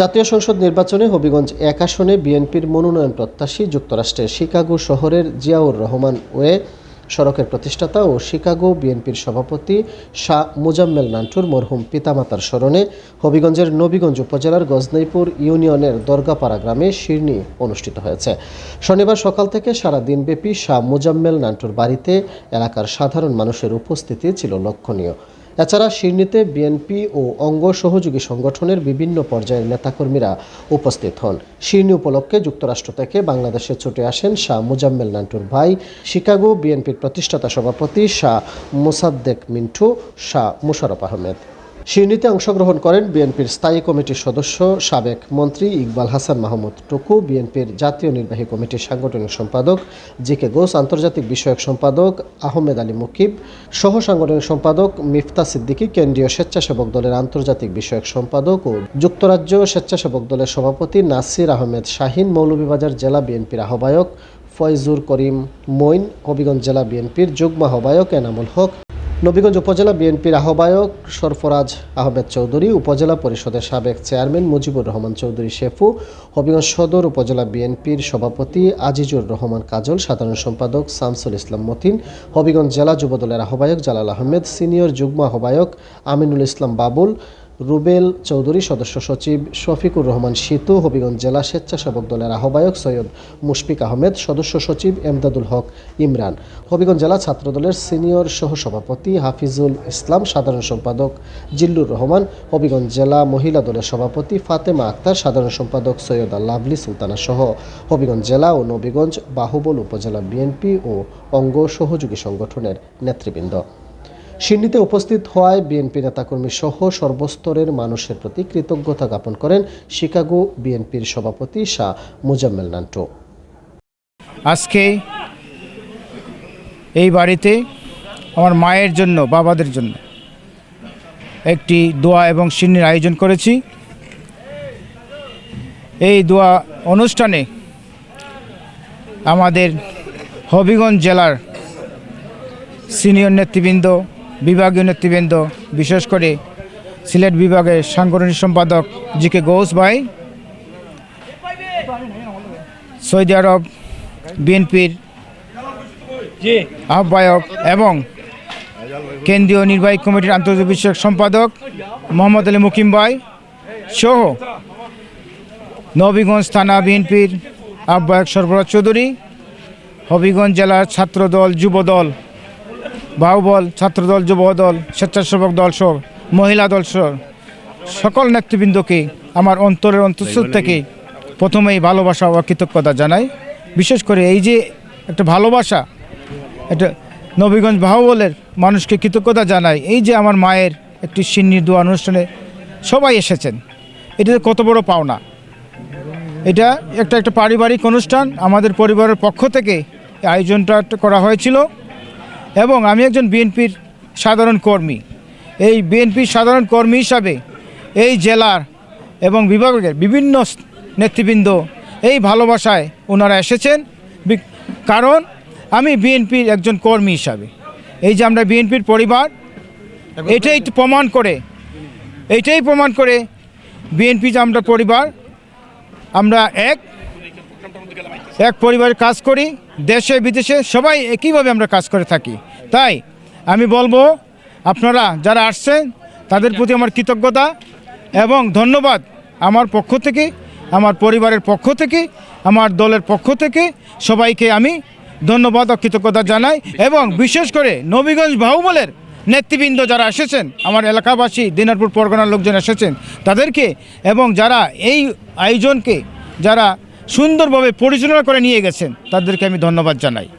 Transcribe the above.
জাতীয় সংসদ নির্বাচনে হবিগঞ্জ এক আসনে বিএনপির মনোনয়ন প্রত্যাশী যুক্তরাষ্ট্রের শিকাগো শহরের জিয়াউর রহমান ওয়ে, সড়কের প্রতিষ্ঠাতা ও শিকাগো বিএনপির সভাপতি শাহ মুজাম্মেল নান্টুর মরহুম পিতামাতার স্মরণে হবিগঞ্জের নবীগঞ্জ উপজেলার গজনাইপুর ইউনিয়নের দরগাপাড়া গ্রামে শিরনি অনুষ্ঠিত হয়েছে। শনিবার সকাল থেকে সারা দিনব্যাপী শাহ মুজাম্মেল নান্টুর বাড়িতে এলাকার সাধারণ মানুষের উপস্থিতি ছিল লক্ষণীয়। এছাড়া শিরনিতে বিএনপি ও অঙ্গ সহযোগী সংগঠনের বিভিন্ন পর্যায়ের নেতাকর্মীরা উপস্থিত হন। শিরনি উপলক্ষে যুক্তরাষ্ট্র থেকে বাংলাদেশে ছুটে আসেন শাহ মুজাম্মেল নান্টুর ভাই, শিকাগো বিএনপির প্রতিষ্ঠাতা সভাপতি শাহ মোসাদ্দেক মিন্টু, শাহ মুশারফ আহমেদ। শিরনিতে অংশগ্রহণ করেন বিএনপির স্থায়ী কমিটির সদস্য সাবেক মন্ত্রী ইকবাল হাসান মাহমুদ। টুকু বিএনপির জাতীয় নির্বাহী কমিটির সাংগঠনিক সম্পাদক জি কে ঘোষ আন্তর্জাতিক বিষয়ক সম্পাদক আহমেদ আলী মুকিব, সহ সাংগঠনিক সম্পাদক মিফতা সিদ্দিকী, কেন্দ্রীয় স্বেচ্ছাসেবক দলের আন্তর্জাতিক বিষয়ক সম্পাদক ও যুক্তরাজ্য স্বেচ্ছাসেবক দলের সভাপতি নাসির আহমেদ শাহিন, মৌলভীবাজার জেলা বিএনপির আহ্বায়ক ফয়জুর করিম মইন হবিগঞ্জ জেলা বিএনপির যুগ্ম আহ্বায়ক এনামুল হক নবীগঞ্জ উপজেলা বিএনপির আহ্বায়ক সরফরাজ আহমেদ চৌধুরী, উপজেলা পরিষদের সাবেক চেয়ারম্যান মুজিবুর রহমান চৌধুরী শেফু, হবিগঞ্জ সদর উপজেলা বিএনপির সভাপতি আজিজুর রহমান কাজল, সাধারণ সম্পাদক শামসুল ইসলাম মতিন, হবিগঞ্জ জেলা যুবদলের আহ্বায়ক জালাল আহমেদ, সিনিয়র যুগ্ম আহ্বায়ক আমিনুল ইসলাম বাবুল রুবেল চৌধুরী সদস্য সচিব শফিকুর রহমান সিতু, হবিগঞ্জ জেলা স্বেচ্ছাসেবক দলের আহ্বায়ক সৈয়দ মুশফিক আহমেদ, সদস্য সচিব এমদাদুল হক ইমরান। হবিগঞ্জ জেলা ছাত্রদলের সিনিয়র সহসভাপতি হাফিজুল ইসলাম, সাধারণ সম্পাদক জিল্লুর রহমান, হবিগঞ্জ জেলা মহিলা দলের সভাপতি ফাতেমা আক্তার, সাধারণ সম্পাদক সৈয়দ লাভলি সুলতানা সহ হবিগঞ্জ জেলা ও নবীগঞ্জ বাহুবল উপজেলা বিএনপি ও অঙ্গ সহযোগী সংগঠনের নেতৃবৃন্দ। সিডনিতে উপস্থিত হওয়ায় বিএনপি নেতাকর্মী সহ সর্বস্তরের মানুষের প্রতি কৃতজ্ঞতা জ্ঞাপন করেন শিকাগো বিএনপির সভাপতি শাহ মুজাম্মেল নান্টু। আজকে এই বাড়িতে আমার মায়ের জন্য, বাবাদের জন্য একটি দোয়া এবং সিন্নির আয়োজন করেছি। এই দোয়া অনুষ্ঠানে আমাদের হবিগঞ্জ জেলার সিনিয়র নেতৃবৃন্দ বিভাগীয় নেতৃবৃন্দ বিশেষ করে সিলেট বিভাগের সাংগঠনিক সম্পাদক জি কে গৌস ভাই সৌদি আরব বিএনপির আহ্বায়ক এবং কেন্দ্রীয় নির্বাহী কমিটির আন্তর্জাতিক বিষয়ক সম্পাদক মোহাম্মদ আলী মুকিম ভাই সহ নবীগঞ্জ থানা বিএনপির আহ্বায়ক সরবরাজ চৌধুরী হবিগঞ্জ জেলার ছাত্রদল যুবদল বাহুবল ছাত্রদল যুবদল স্বেচ্ছাসেবক দল সহ মহিলা দল সহ সকল নেতৃবৃন্দকে আমার অন্তরের অন্তঃস্থল থেকে প্রথমেই ভালোবাসা ও কৃতজ্ঞতা জানাই। বিশেষ করে এই যে একটা ভালোবাসা এটা নবীগঞ্জ বাহুবলের মানুষকে কৃতজ্ঞতা জানাই। এই যে আমার মায়ের একটি সিন্নির দোয়া অনুষ্ঠানে সবাই এসেছেন। এটা কত বড় পাওনা। এটা একটা একটা পারিবারিক অনুষ্ঠান। আমাদের পরিবারের পক্ষ থেকে আয়োজনটা করা হয়েছিল। এবং আমি একজন বিএনপির সাধারণ কর্মী। এই বিএনপির সাধারণ কর্মী হিসাবে এই জেলার এবং বিভাগের বিভিন্ন নেতৃবৃন্দ এই ভালোবাসায় ওনারা এসেছেন। কারণ আমি বিএনপির একজন কর্মী হিসাবে। এই যে আমরা বিএনপির পরিবার এটাই প্রমাণ করে এইটাই প্রমাণ করে বিএনপি যে আমরা পরিবার আমরা এক এক পরিবারে কাজ করি, দেশে, বিদেশে, সবাই একইভাবে আমরা কাজ করে থাকি। তাই আমি বলব, আপনারা যারা আসছেন, তাদের প্রতি আমার কৃতজ্ঞতা এবং ধন্যবাদ আমার পক্ষ থেকে, আমার পরিবারের পক্ষ থেকে, আমার দলের পক্ষ থেকে। সবাইকে আমি ধন্যবাদ ও কৃতজ্ঞতা জানাই এবং বিশেষ করে নবীগঞ্জ বাহুবলের নেতৃবৃন্দ যারা এসেছেন, আমার এলাকাবাসী, দিনাজপুর পরগনার লোকজন এসেছেন, তাদেরকে এবং যারা এই আয়োজনকে, যারা সুন্দরভাবে পরিচালনা করে নিয়ে গেছেন তাদেরকে আমি ধন্যবাদ জানাই।